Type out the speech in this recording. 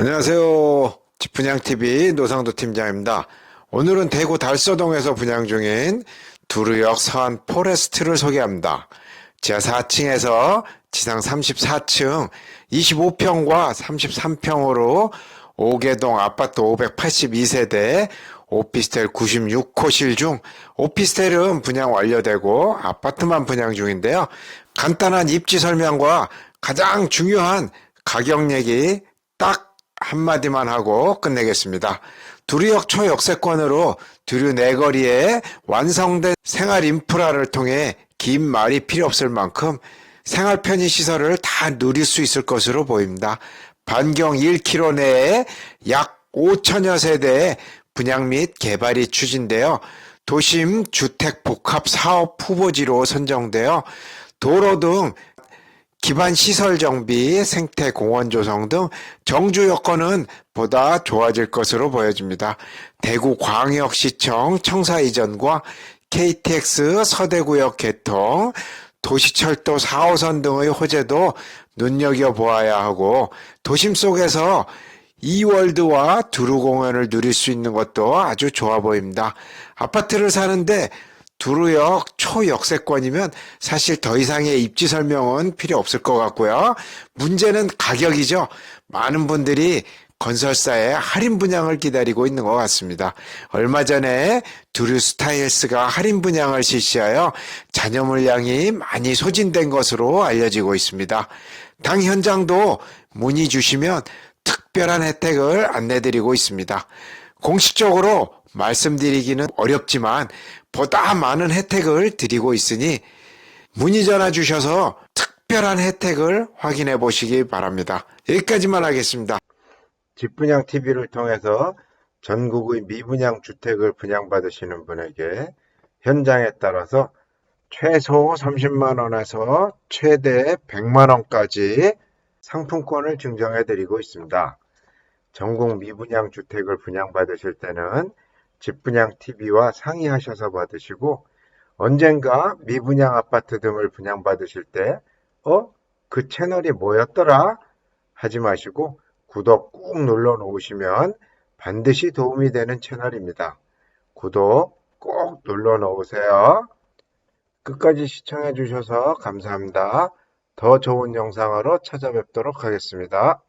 안녕하세요. 집분양TV 노상도 팀장입니다. 오늘은 대구 달서동에서 분양 중인 두루역 서안 포레스트를 소개합니다. 지하 4층에서 지상 34층 25평과 33평으로 5개동 아파트 582세대 오피스텔 96호실 중 오피스텔은 분양 완료되고 아파트만 분양 중인데요. 간단한 입지 설명과 가장 중요한 가격 얘기 딱 한마디만 하고 끝내겠습니다. 두류역 초역세권으로 두류 내거리에 완성된 생활 인프라를 통해 긴 말이 필요 없을 만큼 생활 편의 시설을 다 누릴 수 있을 것으로 보입니다. 반경 1km 내에 약 5천여 세대의 분양 및 개발이 추진되어 도심 주택 복합 사업 후보지로 선정되어 도로 등 기반 시설 정비, 생태 공원 조성 등 정주 여건은 보다 좋아질 것으로 보여집니다. 대구 광역시청 청사 이전과 KTX 서대구역 개통, 도시철도 4호선 등의 호재도 눈여겨보아야 하고 도심 속에서 이월드와 두루공원을 누릴 수 있는 것도 아주 좋아 보입니다. 아파트를 사는데 두루역 초역세권이면 사실 더 이상의 입지 설명은 필요 없을 것 같고요. 문제는 가격이죠. 많은 분들이 건설사의 할인 분양을 기다리고 있는 것 같습니다. 얼마 전에 두루 스타일스가 할인 분양을 실시하여 잔여 물량이 많이 소진된 것으로 알려지고 있습니다. 당 현장도 문의 주시면 특별한 혜택을 안내드리고 있습니다. 공식적으로 말씀드리기는 어렵지만 보다 많은 혜택을 드리고 있으니 문의 전화 주셔서 특별한 혜택을 확인해 보시기 바랍니다. 여기까지만 하겠습니다. 집분양 TV를 통해서 전국의 미분양 주택을 분양받으시는 분에게 현장에 따라서 최소 30만 원에서 최대 100만 원까지 상품권을 증정해 드리고 있습니다. 전국 미분양 주택을 분양받으실 때는 집분양 TV와 상의하셔서 받으시고 언젠가 미분양 아파트 등을 분양받으실 때 어? 그 채널이 뭐였더라? 하지 마시고 구독 꾹 눌러 놓으시면 반드시 도움이 되는 채널입니다. 구독 꼭 눌러 놓으세요. 끝까지 시청해 주셔서 감사합니다. 더 좋은 영상으로 찾아뵙도록 하겠습니다.